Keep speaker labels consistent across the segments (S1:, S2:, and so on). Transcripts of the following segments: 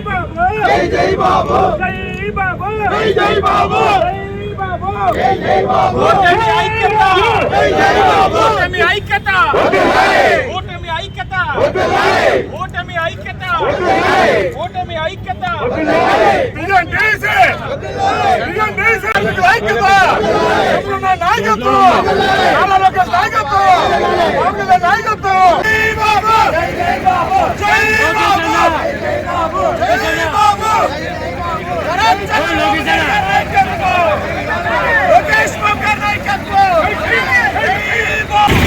S1: బాబు
S2: జై జై బాబు
S1: జై బాబు
S2: జై జై బాబు
S1: జై బాబు
S2: జై జై బాబు
S1: ఓటమి ఐక్యత
S2: జై జై బాబు
S1: ఓటమి ఐక్యత ఓటమి ఐక్యత ఓటమి ఐక్యత ఓటమి ఐక్యత
S2: ఐక్యత నాయకత్వం నాయకత్వం నాయకత్వం జై బాబు జై బాబు జై బాబు జై బాబు కరణ్ చంద్ర నాయకత్వం లోకేష్ బాబు నాయకత్వం జై బాబు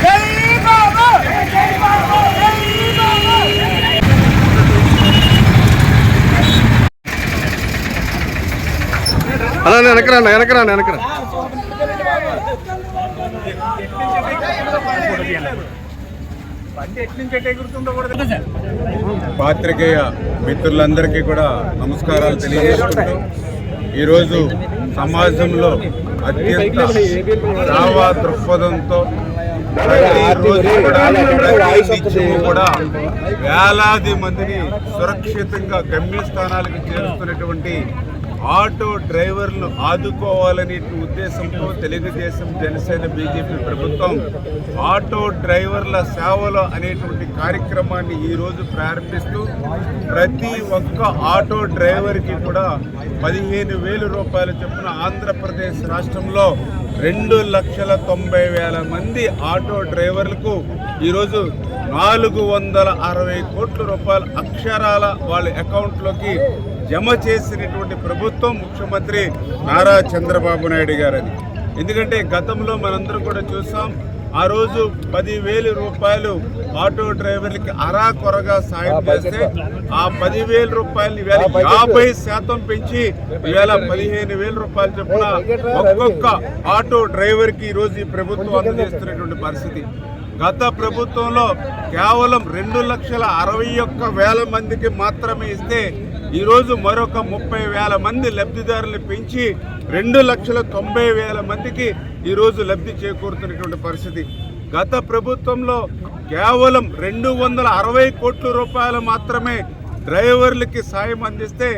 S2: జై బాబు జై బాబు జై బాబు
S3: అలా వెనకరా వెనకరా వెనకరా
S4: పాత్రికేయ మిత్రులందరికీ కూడా నమస్కారాలు తెలియజేసుకుంటూ ఈరోజు సమాజంలో అత్యంత దావా దృక్పథంతో ప్రతిరోజు కూడా నిత్యము కూడా వేలాది మందిని సురక్షితంగా గమ్యస్థానాలకు చేరుస్తున్నటువంటి ఆటో డ్రైవర్లు ఆదుకోవాలనే ఉద్దేశంతో తెలుగుదేశం జనసేన బీజేపీ ప్రభుత్వం ఆటో డ్రైవర్ల సేవలు అనేటువంటి కార్యక్రమాన్ని ఈరోజు ప్రారంభిస్తూ ప్రతి ఒక్క ఆటో డ్రైవర్కి కూడా పదిహేను వేల రూపాయల చొప్పున ఆంధ్రప్రదేశ్ రాష్ట్రంలో రెండు లక్షల తొంభై వేల మంది ఆటో డ్రైవర్లకు ఈరోజు నాలుగు వందల అరవై కోట్ల రూపాయల అక్షరాల వాళ్ళ అకౌంట్లోకి జమ చేసినటువంటి ప్రభుత్వం ముఖ్యమంత్రి నారా చంద్రబాబు నాయుడు గారని ఎందుకంటే గతంలో మనందరం కూడా చూసాం ఆ రోజు పదివేల రూపాయలు ఆటో డ్రైవర్లకి అరా కొరగా సాయం చేస్తే ఆ పదివేల రూపాయలు ఈవేళ యాభై శాతం పెంచి ఈవేళ పదిహేను వేల రూపాయలు చొప్పున ఒక్కొక్క ఆటో డ్రైవర్కి ఈరోజు ఈ ప్రభుత్వం అందజేస్తున్నటువంటి పరిస్థితి. గత ప్రభుత్వంలో కేవలం రెండు లక్షల అరవై ఒక్క వేల మందికి మాత్రమే ఇస్తే ఈరోజు మరొక ముప్పై వేల మంది లబ్ధిదారులు పెంచి రెండు లక్షల తొంభై వేల మందికి ఈరోజు లబ్ధి చేకూరుతున్నటువంటి పరిస్థితి. గత ప్రభుత్వంలో కేవలం రెండు వందల అరవై కోట్ల రూపాయలు మాత్రమే డ్రైవర్లకి సాయం అందిస్తే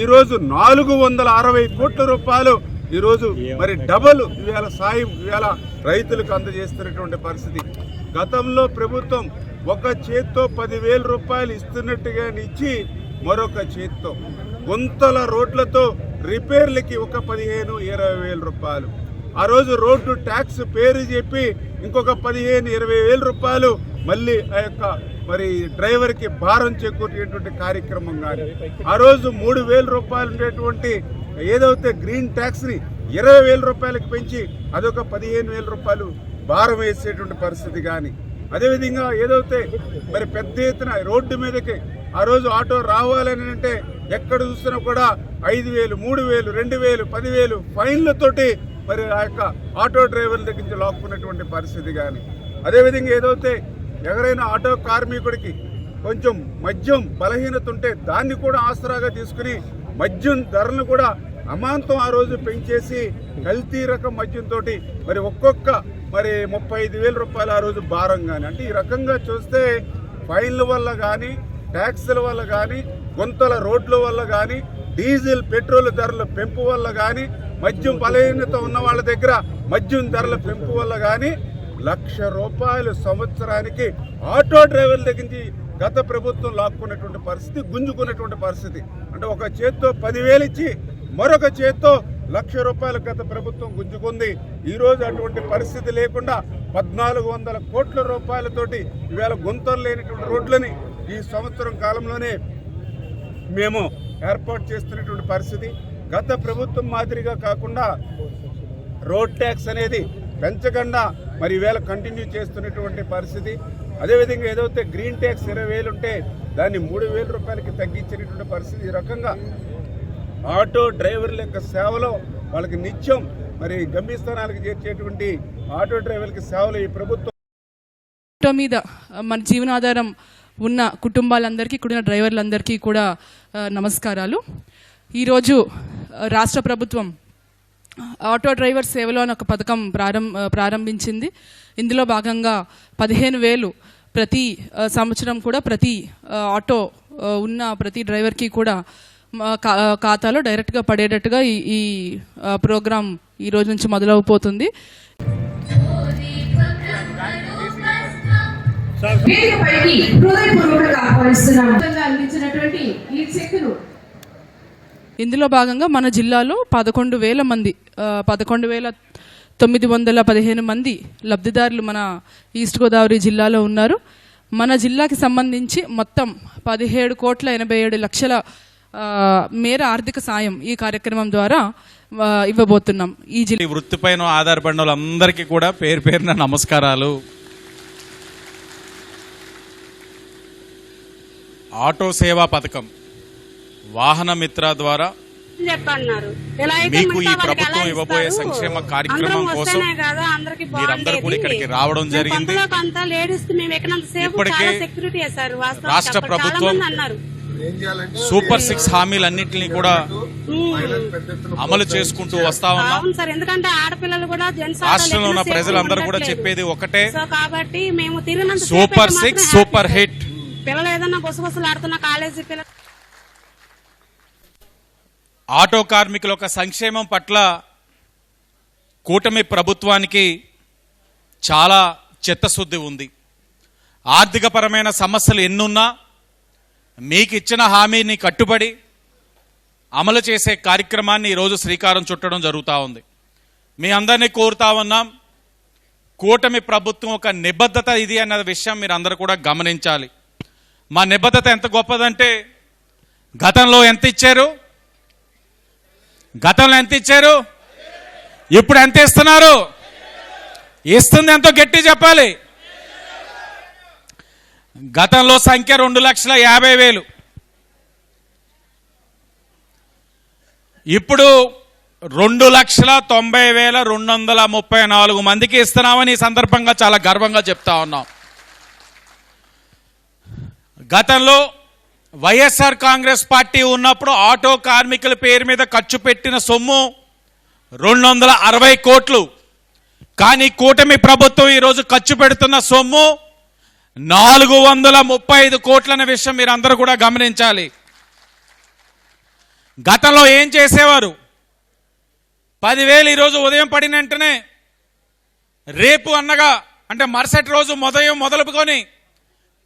S4: ఈరోజు నాలుగు వందల అరవై కోట్ల రూపాయలు ఈరోజు మరి డబల్ ఇవాళ సాయం ఇవాళ రైతులకు అందజేస్తున్నటువంటి పరిస్థితి. గతంలో ప్రభుత్వం ఒక చేత్తో పదివేల రూపాయలు ఇస్తున్నట్టుగా ఇచ్చి మరొక చేత్తో. గుంతల రోడ్లతో రిపేర్లకి ఒక పదిహేను ఇరవై వేల రూపాయలు. ఆ రోజు రోడ్డు ట్యాక్స్ పేరు చెప్పి ఇంకొక పదిహేను ఇరవై వేల రూపాయలు మళ్ళీ ఆ యొక్క మరి డ్రైవర్కి భారం చేకూర్చేటువంటి కార్యక్రమం కానీ. ఆ రోజు మూడు వేల రూపాయలు ఉండేటువంటి ఏదైతే గ్రీన్ ట్యాక్స్ని ఇరవై వేల రూపాయలకు పెంచి అదొక పదిహేను వేల రూపాయలు భారం వేసేటువంటి పరిస్థితి కానీ. అదేవిధంగా ఏదైతే మరి పెద్ద ఎత్తున రోడ్డు మీదకి ఆ రోజు ఆటో రావాలని అంటే ఎక్కడ చూసినా కూడా ఐదు వేలు మూడు వేలు రెండు వేలు పదివేలు ఫైన్లతోటి మరి ఆ యొక్క ఆటో డ్రైవర్ల దగ్గర నుంచి లాక్కున్నటువంటి పరిస్థితి కానీ. అదేవిధంగా ఏదైతే ఎవరైనా ఆటో కార్మికుడికి కొంచెం మద్యం బలహీనత ఉంటే దాన్ని కూడా ఆసరాగా తీసుకుని మద్యం ధరలను కూడా అమాంతం ఆ రోజు పెంచేసి కల్తీ రకం మద్యంతో మరి ఒక్కొక్క మరి ముప్పై ఐదు వేల రూపాయలు ఆ రోజు భారం కానీ. అంటే ఈ రకంగా చూస్తే ఫైన్ల వల్ల కానీ ట్యాక్సుల వల్ల కానీ గుంతల రోడ్ల వల్ల కానీ డీజిల్ పెట్రోల్ ధరల పెంపు వల్ల కానీ మద్యం బలహీనత ఉన్న వాళ్ళ దగ్గర మద్యం ధరల పెంపు వల్ల కానీ లక్ష రూపాయలు సంవత్సరానికి ఆటో డ్రైవర్ల దగ్గర నుంచి గత ప్రభుత్వం లాక్కున్నటువంటి పరిస్థితి గుంజుకున్నటువంటి పరిస్థితి. అంటే ఒక చేత్తో పదివేలు ఇచ్చి మరొక చేత్తో లక్ష రూపాయలు గత ప్రభుత్వం గుంజుకుంది. ఈ రోజు అటువంటి పరిస్థితి లేకుండా పద్నాలుగు వందల కోట్ల రూపాయలతోటి ఈవేళ గుంతలు లేనటువంటి రోడ్లని ఈ సంవత్సరం కాలంలోనే మేము ఏర్పాటు చేస్తున్నటువంటి పరిస్థితి. గత ప్రభుత్వం మాదిరిగా కాకుండా రోడ్ ట్యాక్స్ అనేది పెంచకుండా మరి ఈవేళ కంటిన్యూ చేస్తున్నటువంటి పరిస్థితి. అదేవిధంగా ఏదైతే గ్రీన్ ట్యాక్స్ ఇరవై వేలు ఉంటే దాన్ని మూడు వేల రూపాయలకి తగ్గించినటువంటి పరిస్థితి. ఈ రకంగా ఆటో డ్రైవర్ల యొక్క సేవలో వాళ్ళకి నిత్యం మరి గమ్యస్థానాలకు చేర్చేటువంటి ఆటో డ్రైవర్లకి సేవలు ఈ ప్రభుత్వం
S5: మీద మన జీవనాధారం ఉన్న కుటుంబాలందరికీ కూడిన డ్రైవర్లందరికీ కూడా నమస్కారాలు. ఈరోజు రాష్ట్ర ప్రభుత్వం ఆటో డ్రైవర్ సేవలో అని ఒక పథకం ప్రారంభ ప్రారంభించింది. ఇందులో భాగంగా పదిహేను వేలు ప్రతి సంవత్సరం కూడా ప్రతి ఆటో ఉన్న ప్రతి డ్రైవర్కి కూడా మా ఖాతాలో డైరెక్ట్గా పడేటట్టుగా ఈ ఈ ప్రోగ్రాం ఈ రోజు నుంచి మొదలవబోతుంది.
S6: వేదికపైకి హృదయపూర్వకంగా ఆహ్వానిస్తున్నాము అందించినటువంటి ఈ చెక్కును
S5: ఇందులో భాగంగా మన జిల్లాలో పదకొండు వేల మంది పదకొండు వేల తొమ్మిది వందల పదిహేను మంది లబ్ధిదారులు మన ఈస్ట్ గోదావరి జిల్లాలో ఉన్నారు. మన జిల్లాకి సంబంధించి మొత్తం పదిహేడు కోట్ల ఎనభై ఏడు లక్షల మేర ఆర్థిక సాయం ఈ కార్యక్రమం ద్వారా ఇవ్వబోతున్నాం. ఈ జిల్లా
S7: వృత్తిపైన ఆధారపడిన వాళ్ళందరికీ కూడా పేరు పేరున నమస్కారాలు. ఆటో సేవా పథకం వాహన మిత్ర ద్వారా
S8: చెప్పన్నారు ఎలా అయితే
S7: మీకు ఈ ప్రభుత్వం ఇవ్వబోయే సంక్షేమ కార్యక్రమం కోసం
S8: వస్తేనే కదా అందరికీ
S7: మీరందరూ కూడా. ఇక్కడికి రావడం జరిగింది. ఇప్పటికే రాష్ట్ర ప్రభుత్వం సూపర్ సిక్స్ హామీలన్నింటినీ కూడా. అమలు చేసుకుంటూ వస్తా ఉన్నాం
S8: ఎందుకంటే ఆడపిల్లలు కూడా
S7: రాష్ట్రంలో ఉన్న ప్రజలందరూ కూడా చెప్పేది ఒకటే
S8: సో కాబట్టి మేము
S7: సూపర్ సిక్స్ సూపర్. హిట్
S8: పిల్లలు ఏదన్నా గుసగుసలు కాలేజీ పిల్లలు
S7: ఆటో కార్మికుల యొక్క సంక్షేమం పట్ల కూటమి ప్రభుత్వానికి చాలా చిత్తశుద్ధి ఉంది. ఆర్థికపరమైన సమస్యలు ఎన్నున్నా మీకు ఇచ్చిన హామీని కట్టుబడి అమలు చేసే కార్యక్రమాన్ని ఈరోజు శ్రీకారం చుట్టడం జరుగుతూ ఉంది. మీ అందరినీ కోరుతా ఉన్నాం. కూటమి ప్రభుత్వం ఒక నిబద్ధత ఇది అన్న విషయం మీరు అందరూ కూడా గమనించాలి. మా నిబద్ధత ఎంత గొప్పదంటే గతంలో ఎంత ఇచ్చారు? గతంలో ఎంత ఇచ్చారు? ఇప్పుడు ఎంత ఇస్తున్నారు? ఇస్తుంది ఎంతో గట్టి చెప్పాలి. గతంలో సంఖ్య రెండు లక్షల యాభై వేలు. ఇప్పుడు రెండు లక్షల తొంభై వేల రెండు వందల ముప్పై నాలుగు మందికి ఇస్తున్నామని ఈ సందర్భంగా చాలా గర్వంగా చెప్తా ఉన్నాం. గతంలో వైఎస్ఆర్ కాంగ్రెస్ పార్టీ ఉన్నప్పుడు ఆటో కార్మికుల పేరు మీద ఖర్చు పెట్టిన సొమ్ము రెండు వందల అరవై కోట్లు. కానీ కూటమి ప్రభుత్వం ఈరోజు ఖర్చు పెడుతున్న సొమ్ము నాలుగు వందల ముప్పై ఐదు కోట్లనే విషయం మీరు అందరూ కూడా గమనించాలి. గతంలో ఏం చేసేవారు? పదివేలు ఈరోజు ఉదయం పడిన వెంటనే రేపు అన్నగా అంటే మరుసటి రోజు ఉదయం మొదలుకొని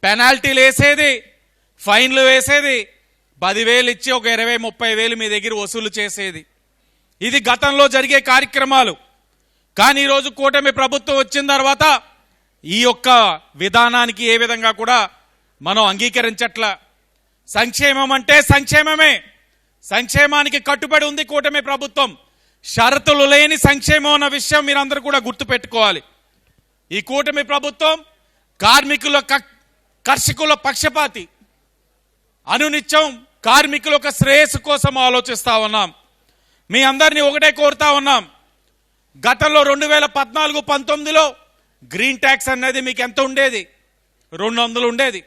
S7: పెనాల్టీలు వేసేది ఫైన్లు వేసేది పదివేలు ఇచ్చి ఒక ఇరవై ముప్పై వేలు మీ దగ్గర వసూలు చేసేది. ఇది గతంలో జరిగే కార్యక్రమాలు. కానీ ఈరోజు కూటమి ప్రభుత్వం వచ్చిన తర్వాత ఈ యొక్క విధానానికి ఏ విధంగా కూడా మనం అంగీకరించట్ల. సంక్షేమం అంటే సంక్షేమమే. సంక్షేమానికి కట్టుబడి ఉంది కూటమి ప్రభుత్వం. షరతులు లేని సంక్షేమం అన్న విషయం మీరందరూ కూడా గుర్తుపెట్టుకోవాలి. ఈ కూటమి ప్రభుత్వం కార్మికుల కర్షకుల పక్షపాతి. అనునిత్యం కార్మికుల యొక్క శ్రేయస్సు కోసం ఆలోచిస్తా ఉన్నాం. మీ అందరినీ ఒకటే కోరుతా ఉన్నాం. గతంలో రెండు వేల పద్నాలుగు పంతొమ్మిదిలో గ్రీన్ ట్యాక్స్ అనేది మీకు ఎంత ఉండేది? రెండు వందలు ఉండేది.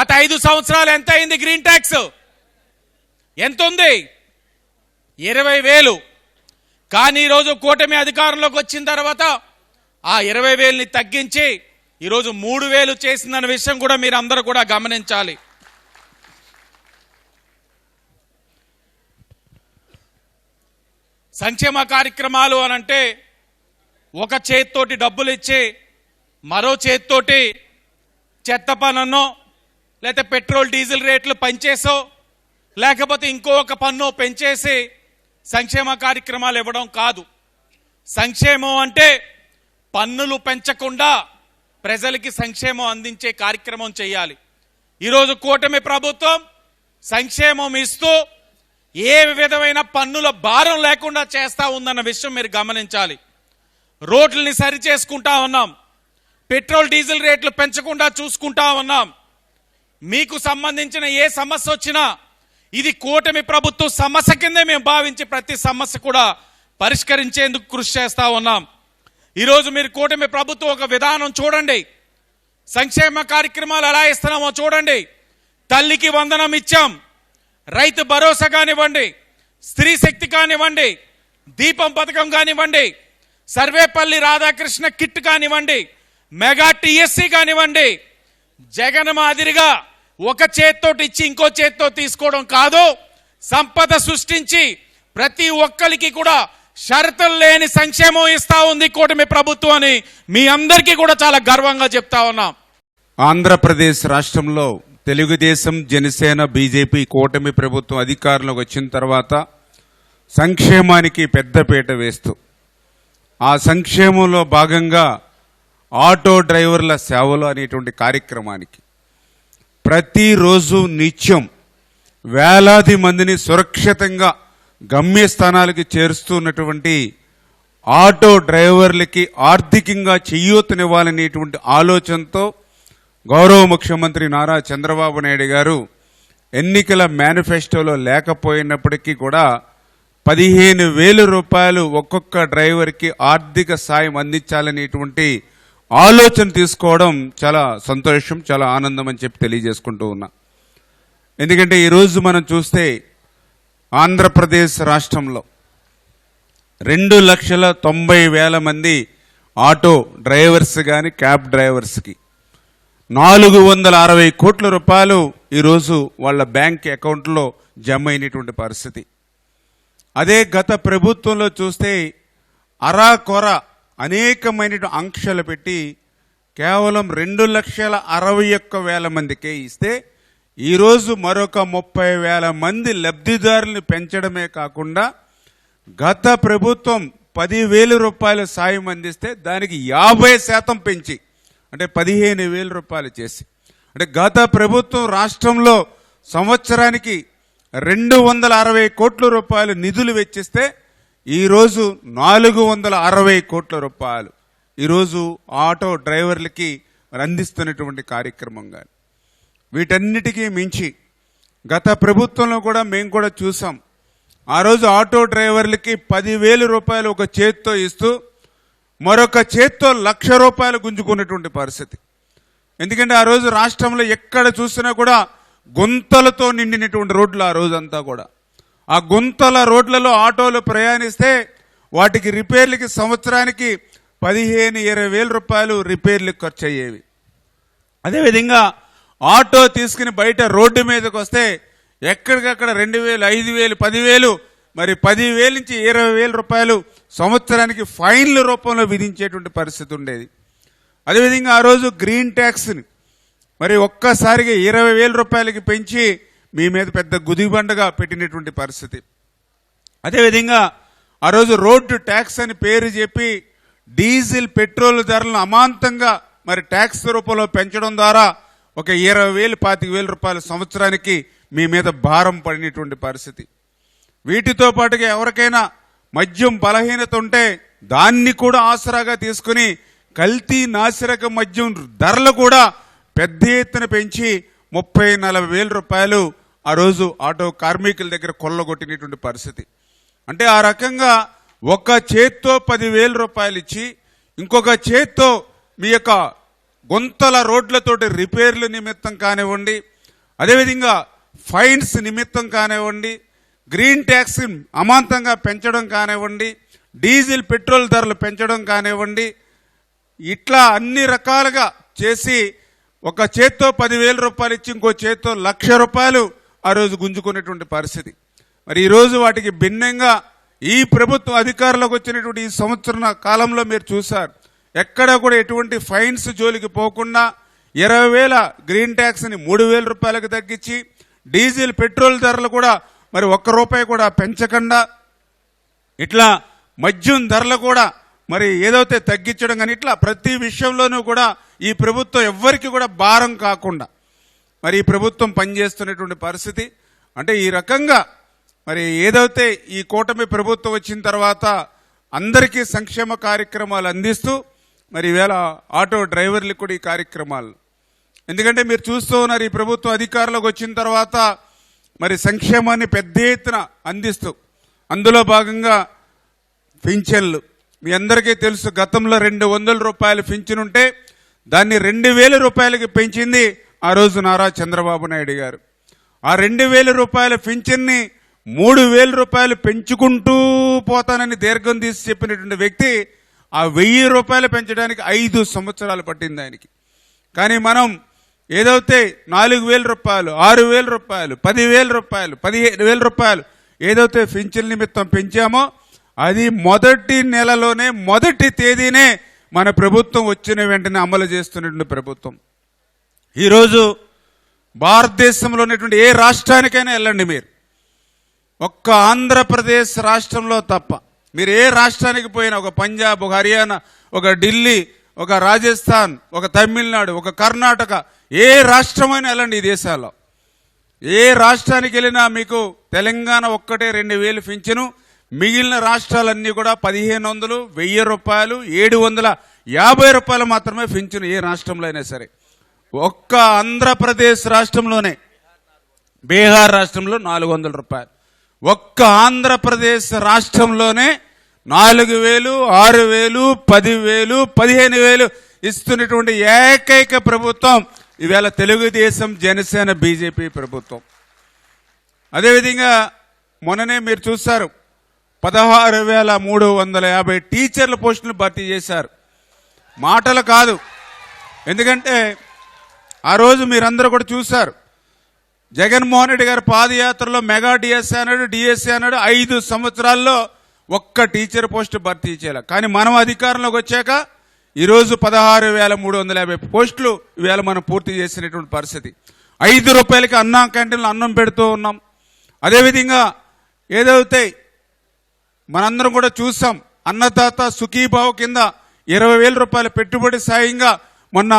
S7: గత ఐదు సంవత్సరాలు ఎంత అయింది గ్రీన్ ట్యాక్స్? ఎంత ఉంది ఇరవై వేలు. కానీ ఈరోజు కూటమి అధికారంలోకి వచ్చిన తర్వాత ఆ ఇరవై వేలని తగ్గించి ఈరోజు మూడు వేలు చేసిందన్న విషయం కూడా మీరు అందరూ కూడా గమనించాలి. సంక్షేమ కార్యక్రమాలు అని అంటే ఒక చేత్తోటి డబ్బులు ఇచ్చి మరో చేత్తోటి చెత్త పనన్నో లేకపోతే పెట్రోల్ డీజిల్ రేట్లు పెంచేసో లేకపోతే ఇంకో ఒక పన్ను పెంచేసి సంక్షేమ కార్యక్రమాలు ఇవ్వడం కాదు. సంక్షేమం అంటే పన్నులు పెంచకుండా ప్రజలకి సంక్షేమం అందించే కార్యక్రమం చేయాలి. ఈరోజు కూటమి ప్రభుత్వం సంక్షేమం ఇస్తూ ఏ విధమైన పన్నుల భారం లేకుండా చేస్తా ఉందన్న విషయం మీరు గమనించాలి. రోడ్లని సరి చేసుకుంటా ఉన్నాం. పెట్రోల్ డీజిల్ రేట్లు పెంచకుండా చూసుకుంటా ఉన్నాం. మీకు సంబంధించిన ఏ సమస్య వచ్చినా ఇది కూటమి ప్రభుత్వం సమస్య కిందే మేము భావించి ప్రతి సమస్య కూడా పరిష్కరించేందుకు కృషి చేస్తా ఉన్నాం. ఈరోజు మీరు కూటమి ప్రభుత్వం ఒక విధానం చూడండి. సంక్షేమ కార్యక్రమాలు ఎలా ఇస్తున్నామో చూడండి. తల్లికి వందనం ఇచ్చాం. రైతు భరోసా కానివ్వండి స్త్రీ శక్తి కానివ్వండి దీపం పథకం కానివ్వండి సర్వేపల్లి రాధాకృష్ణ కిట్ కానివ్వండి మెగా టిఎస్సి కానివ్వండి జగన్ మాదిరిగా ఒక చేత్తోటి ఇచ్చి ఇంకో చేత్తో తీసుకోవడం కాదు. సంపద సృష్టించి ప్రతి ఒక్కరికి కూడా షరతులు లేని సంక్షేమం ఇస్తా ఉంది కూటమి ప్రభుత్వం అని మీ అందరికీ కూడా చాలా గర్వంగా చెప్తా ఉన్నాం.
S4: ఆంధ్రప్రదేశ్ రాష్ట్రంలో తెలుగుదేశం జనసేన బీజేపీ కూటమి ప్రభుత్వం అధికారంలోకి వచ్చిన తర్వాత సంక్షేమానికి పెద్దపీట వేస్తూ ఆ సంక్షేమంలో భాగంగా ఆటో డ్రైవర్ల సేవలు అనేటువంటి కార్యక్రమానికి ప్రతిరోజు నిత్యం వేలాది మందిని సురక్షితంగా గమ్యస్థానాలకి చేరుస్తున్నటువంటి ఆటో డ్రైవర్లకి ఆర్థికంగా చేయూతనివ్వాలనేటువంటి ఆలోచనతో గౌరవ ముఖ్యమంత్రి నారా చంద్రబాబు నాయుడు గారు ఎన్నికల మేనిఫెస్టోలో లేకపోయినప్పటికీ కూడా పదిహేను వేల రూపాయలు ఒక్కొక్క డ్రైవర్కి ఆర్థిక సాయం అందించాలనేటువంటి ఆలోచన తీసుకోవడం చాలా సంతోషం చాలా ఆనందం అని చెప్పి తెలియజేసుకుంటూ ఉన్నా. ఎందుకంటే ఈరోజు మనం చూస్తే ఆంధ్రప్రదేశ్ రాష్ట్రంలో రెండు లక్షల తొంభై వేల మంది ఆటో డ్రైవర్స్ కానీ క్యాబ్ డ్రైవర్స్కి నాలుగు వందల అరవై కోట్ల రూపాయలు ఈరోజు వాళ్ళ బ్యాంక్ అకౌంట్లో జమ అయినటువంటి పరిస్థితి. అదే గత ప్రభుత్వంలో చూస్తే అరాకొర అనేకమైన ఆంక్షలు పెట్టి కేవలం రెండు లక్షల అరవై ఒక్క వేల మందికే ఇస్తే ఈరోజు మరొక ముప్పై వేల మంది లబ్ధిదారులను పెంచడమే కాకుండా గత ప్రభుత్వం పదివేల రూపాయల సాయం అందిస్తే దానికి యాభై శాతం పెంచి అంటే పదిహేను వేల రూపాయలు చేసి అంటే గత ప్రభుత్వం రాష్ట్రంలో సంవత్సరానికి రెండు వందల అరవై కోట్ల రూపాయలు నిధులు వెచ్చిస్తే ఈరోజు నాలుగు వందల అరవై కోట్ల రూపాయలు. ఈరోజు ఆటో డ్రైవర్లకి అందిస్తున్నటువంటి కార్యక్రమం కానీ వీటన్నిటికీ మించి గత ప్రభుత్వంలో కూడా మేము కూడా చూసాం. ఆ రోజు ఆటో డ్రైవర్లకి పదివేల రూపాయలు ఒక చేత్తో ఇస్తూ మరొక చేత్తో లక్ష రూపాయలు గుంజుకున్నటువంటి పరిస్థితి. ఎందుకంటే ఆ రోజు రాష్ట్రంలో ఎక్కడ చూసినా కూడా గుంతలతో నిండినటువంటి రోడ్లు ఆ రోజంతా కూడా. ఆ గుంతల రోడ్లలో ఆటోలు ప్రయాణిస్తే వాటికి రిపేర్లకి సంవత్సరానికి పదిహేను ఇరవై వేల రూపాయలు రిపేర్లకు ఖర్చు అయ్యేవి అదేవిధంగా ఆటో తీసుకుని బయట రోడ్డు మీదకి వస్తే ఎక్కడికక్కడ రెండు వేలు ఐదు వేలు పదివేలు మరి పదివేలు నుంచి ఇరవై వేల రూపాయలు సంవత్సరానికి ఫైన్ల రూపంలో విధించేటువంటి పరిస్థితి ఉండేది. అదేవిధంగా ఆ రోజు గ్రీన్ ట్యాక్స్ని మరి ఒక్కసారిగా ఇరవై వేల రూపాయలకి పెంచి మీ మీద పెద్ద గుదిబండగా పెట్టినటువంటి పరిస్థితి. అదేవిధంగా ఆ రోజు రోడ్డు ట్యాక్స్ అని పేరు చెప్పి డీజిల్ పెట్రోల్ ధరలను అమాంతంగా మరి ట్యాక్స్ రూపంలో పెంచడం ద్వారా ఒక ఇరవై వేలు పాతిక వేల రూపాయల సంవత్సరానికి మీ మీద భారం పడినటువంటి పరిస్థితి. వీటితో పాటుగా ఎవరికైనా మద్యం బలహీనత ఉంటే దాన్ని కూడా ఆసరాగా తీసుకుని కల్తీ నాసిరక మద్యం ధరలు కూడా పెద్ద ఎత్తున పెంచి ముప్పై నలభై వేల రూపాయలు ఆ రోజు ఆటో కార్మికుల దగ్గర కొల్లగొట్టినటువంటి పరిస్థితి. అంటే ఆ రకంగా ఒక చేత్తో పదివేల రూపాయలు ఇచ్చి ఇంకొక చేత్తో మీ యొక్క గుంతల రోడ్లతోటి రిపేర్ల నిమిత్తం కానివ్వండి అదేవిధంగా ఫైన్స్ నిమిత్తం కానివ్వండి గ్రీన్ ట్యాక్స్ అమాంతంగా పెంచడం కానివ్వండి డీజిల్ పెట్రోల్ ధరలు పెంచడం కానివ్వండి ఇట్లా అన్ని రకాలుగా చేసి ఒక చేత్తో పదివేల రూపాయలు ఇచ్చి ఇంకో చేత్తో లక్ష రూపాయలు ఆ రోజు గుంజుకునేటువంటి పరిస్థితి. మరి ఈరోజు వాటికి భిన్నంగా ఈ ప్రభుత్వం అధికారంలోకి వచ్చినటువంటి ఈ సంవత్సరం కాలంలో మీరు చూశారు. ఎక్కడ కూడా ఎటువంటి ఫైన్స్ జోలికి పోకుండా ఇరవై వేల గ్రీన్ ట్యాక్స్ని మూడు వేల రూపాయలకు తగ్గించి డీజిల్ పెట్రోల్ ధరలు కూడా మరి ఒక్క రూపాయి కూడా పెంచకుండా ఇట్లా మద్యం ధరలు కూడా మరి ఏదైతే తగ్గించడం కానీ ఇట్లా ప్రతి విషయంలోనూ కూడా ఈ ప్రభుత్వం ఎవ్వరికి కూడా భారం కాకుండా మరి ఈ ప్రభుత్వం పనిచేస్తున్నటువంటి పరిస్థితి. అంటే ఈ రకంగా మరి ఏదైతే ఈ కూటమి ప్రభుత్వం వచ్చిన తర్వాత అందరికీ సంక్షేమ కార్యక్రమాలు అందిస్తూ మరి ఈవేళ ఆటో డ్రైవర్లకు కూడా ఈ కార్యక్రమాలు. ఎందుకంటే మీరు చూస్తూ ఉన్నారు ఈ ప్రభుత్వం అధికారంలోకి వచ్చిన తర్వాత మరి సంక్షేమాన్ని పెద్ద ఎత్తున అందిస్తూ అందులో భాగంగా పింఛన్లు. మీ అందరికీ తెలుసు గతంలో రెండు వందల రూపాయలు పింఛన్ ఉంటే దాన్ని రెండు వేల రూపాయలకి పెంచింది ఆ రోజు నారా చంద్రబాబు నాయుడు గారు. ఆ రెండు వేల రూపాయల పింఛన్ని మూడు వేల రూపాయలు పెంచుకుంటూ పోతానని దీర్ఘం తీసి చెప్పినటువంటి వ్యక్తి ఆ వెయ్యి రూపాయలు పెంచడానికి ఐదు సంవత్సరాలు పట్టింది ఆయనకి. కానీ మనం ఏదైతే నాలుగు వేల రూపాయలు ఆరు వేల రూపాయలు పదివేల రూపాయలు పదిహేను వేల రూపాయలు ఏదైతే పింఛన్ నిమిత్తం పెంచామో అది మొదటి నెలలోనే మొదటి తేదీనే మన ప్రభుత్వం వచ్చిన వెంటనే అమలు చేస్తున్నటువంటి ప్రభుత్వం. ఈరోజు భారతదేశంలో ఉన్నటువంటి ఏ రాష్ట్రానికైనా వెళ్ళండి మీరు. ఒక్క ఆంధ్రప్రదేశ్ రాష్ట్రంలో తప్ప. మీరు ఏ రాష్ట్రానికి పోయినా ఒక పంజాబ్ ఒక హర్యానా ఒక ఢిల్లీ ఒక రాజస్థాన్ ఒక తమిళనాడు ఒక కర్ణాటక ఏ రాష్ట్రమైనా వెళ్ళండి ఈ దేశాల్లో. ఏ రాష్ట్రానికి వెళ్ళినా మీకు తెలంగాణ ఒక్కటే రెండు వేలు పెంచను మిగిలిన రాష్ట్రాలన్నీ కూడా పదిహేను వందలు వెయ్యి రూపాయలు ఏడు వందల యాభై రూపాయలు మాత్రమే పెంచును ఏ రాష్ట్రంలో అయినా సరే. ఒక్క ఆంధ్రప్రదేశ్ రాష్ట్రంలోనే బీహార్ రాష్ట్రంలో నాలుగు వందల రూపాయలు. ఒక్క ఆంధ్రప్రదేశ్ రాష్ట్రంలోనే నాలుగు వేలు ఆరు వేలు పదివేలు పదిహేను వేలు ఇస్తున్నటువంటి ఏకైక ప్రభుత్వం ఇవాళ తెలుగుదేశం జనసేన బీజేపీ ప్రభుత్వం. అదేవిధంగా మొన్ననే మీరు చూస్తారు పదహారు వేల మూడు వందల యాభై టీచర్ల పోస్టులు భర్తీ చేశారు. మాటలు కాదు. ఎందుకంటే ఆ రోజు మీరందరూ కూడా చూశారు జగన్మోహన్ రెడ్డి గారి పాదయాత్రలో మెగా డిఎస్సీ అన్నాడు డిఎస్సీ అన్నాడు ఐదు సంవత్సరాల్లో ఒక్క టీచర్ పోస్ట్ భర్తీ చేయాలి. కానీ మనం అధికారంలోకి వచ్చాక ఈరోజు పదహారు వేల మూడు వందల యాభై పోస్టులు ఇవాళ మనం పూర్తి చేసినటువంటి పరిస్థితి. ఐదు రూపాయలకి అన్నం క్యాంటీన్లో అన్నం పెడుతూ ఉన్నాం. అదేవిధంగా ఏదైతే మనందరం కూడా చూసాం అన్నదాత సుఖీభావ కింద ఇరవై వేల రూపాయల పెట్టుబడి సాయంగా మొన్న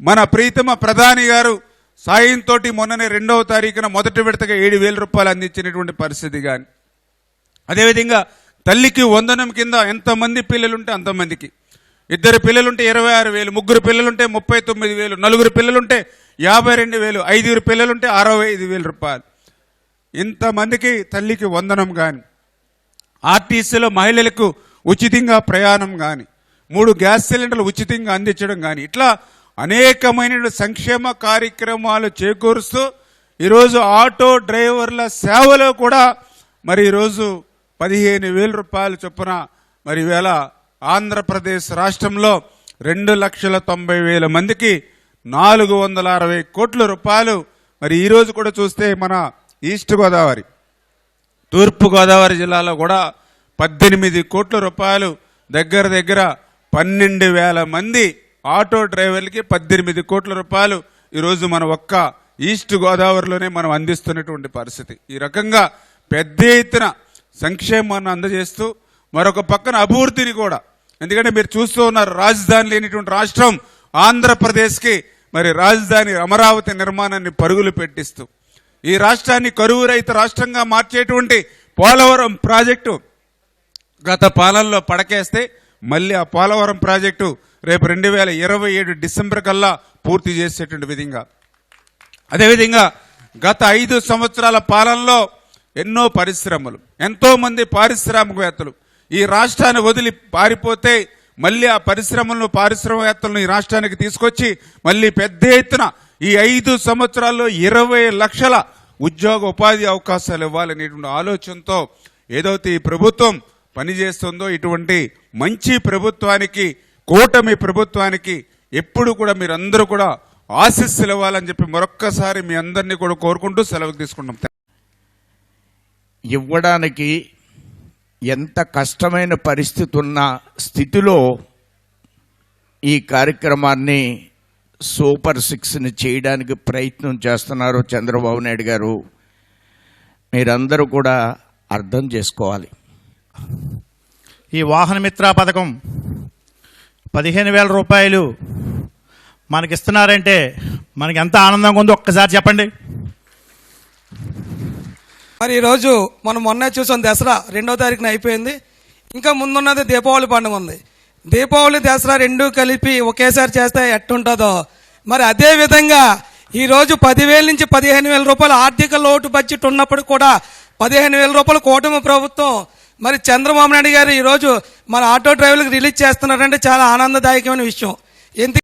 S4: మన ప్రీతమ ప్రధాని గారు సాయంతో మొన్ననే రెండవ తారీఖున మొదటి విడతగా ఏడు వేల రూపాయలు అందించినటువంటి పరిస్థితి కానీ అదేవిధంగా తల్లికి వందనం కింద ఎంతమంది పిల్లలుంటే అంతమందికి. ఇద్దరు పిల్లలుంటే ఇరవై ఆరు వేలు ముగ్గురు పిల్లలుంటే ముప్పై తొమ్మిది వేలు నలుగురు పిల్లలుంటే యాభై రెండు వేలు ఐదుగురు పిల్లలుంటే అరవై ఐదు వేల రూపాయలు. ఇంతమందికి తల్లికి వందనం కానీ ఆర్టీసీలో మహిళలకు ఉచితంగా ప్రయాణం కానీ మూడు గ్యాస్ సిలిండర్లు ఉచితంగా అందించడం కానీ ఇట్లా అనేకమైన సంక్షేమ కార్యక్రమాలు చేకూరుస్తూ ఈరోజు ఆటో డ్రైవర్ల సేవలో కూడా మరి ఈరోజు పదిహేను వేల రూపాయల చొప్పున మరి వేళ ఆంధ్రప్రదేశ్ రాష్ట్రంలో రెండు లక్షల తొంభై వేల మందికి నాలుగు వందల అరవై కోట్ల రూపాయలు మరి ఈరోజు కూడా చూస్తే మన ఈస్ట్ గోదావరి తూర్పు గోదావరి జిల్లాలో కూడా పద్దెనిమిది కోట్ల రూపాయలు దగ్గర దగ్గర పన్నెండు వేల మంది ఆటో డ్రైవర్లకి పద్దెనిమిది కోట్ల రూపాయలు ఈరోజు మన ఒక్క ఈస్ట్ గోదావరిలోనే మనం అందిస్తున్నటువంటి పరిస్థితి. ఈ రకంగా పెద్ద ఎత్తున సంక్షేమాన్ని అందజేస్తూ మరొక పక్కన అభివృద్ధిని కూడా. ఎందుకంటే మీరు చూస్తూ ఉన్నారు రాజధాని లేనిటువంటి రాష్ట్రం ఆంధ్రప్రదేశ్కి మరి రాజధాని అమరావతి నిర్మాణాన్ని పరుగులు పెట్టిస్తూ. ఈ రాష్ట్రాన్ని కరువు రైతు రాష్ట్రంగా మార్చేటువంటి పోలవరం ప్రాజెక్టు గత పాలనలో పడకేస్తే మళ్ళీ ఆ పోలవరం ప్రాజెక్టు రేపు రెండు వేల ఇరవై ఏడు డిసెంబర్ కల్లా పూర్తి చేసేటువంటి విధంగా. అదేవిధంగా గత ఐదు సంవత్సరాల పాలనలో ఎన్నో పరిశ్రమలు ఎంతోమంది పారిశ్రామికవేత్తలు ఈ రాష్ట్రాన్ని వదిలి పారిపోతే మళ్ళీ ఆ పరిశ్రమలను పారిశ్రామికవేత్తలను ఈ రాష్ట్రానికి తీసుకొచ్చి మళ్ళీ పెద్ద ఎత్తున ఈ ఐదు సంవత్సరాల్లో ఇరవై లక్షల ఉద్యోగ ఉపాధి అవకాశాలు ఇవ్వాలనేటువంటి ఆలోచనతో ఏదైతే ఈ ప్రభుత్వం పనిచేస్తుందో ఇటువంటి మంచి ప్రభుత్వానికి కూటమి ప్రభుత్వానికి ఎప్పుడు కూడా మీరందరూ కూడా ఆశీస్సులు ఇవ్వాలని చెప్పి మరొక్కసారి మీ అందరినీ కూడా కోరుకుంటూ సెలవు తీసుకుంటాం
S9: ఇవ్వడానికి ఎంత కష్టమైన పరిస్థితి ఉన్న స్థితిలో ఈ కార్యక్రమాన్ని సూపర్ సిక్స్ని చేయడానికి ప్రయత్నం చేస్తున్నారు చంద్రబాబు నాయుడు గారు. మీరందరూ కూడా అర్థం చేసుకోవాలి.
S10: ఈ వాహన మిత్ర పథకం పదిహేను వేల రూపాయలు మనకి ఇస్తున్నారంటే మనకి ఎంత ఆనందంగా ఉందో ఒక్కసారి చెప్పండి.
S11: మరి ఈరోజు మనం మొన్న చూసాం దసరా రెండో తారీఖున అయిపోయింది. ఇంకా ముందున్నది దీపావళి పండుగ ఉంది. దీపావళి దసరా రెండు కలిపి ఒకేసారి చేస్తే ఎట్టుంటుందో. మరి అదే విధంగా ఈరోజు పదివేల నుంచి పదిహేను వేల రూపాయలు ఆర్థిక లోటు బడ్జెట్ ఉన్నప్పుడు కూడా పదిహేను వేల రూపాయలు కూటమి ప్రభుత్వం మరి చంద్రబాబు నాయుడు గారు ఈరోజు మన ఆటో డ్రైవర్లకు రిలీజ్ చేస్తున్నారంటే చాలా ఆనందదాయకమైన విషయం. ఎందుకు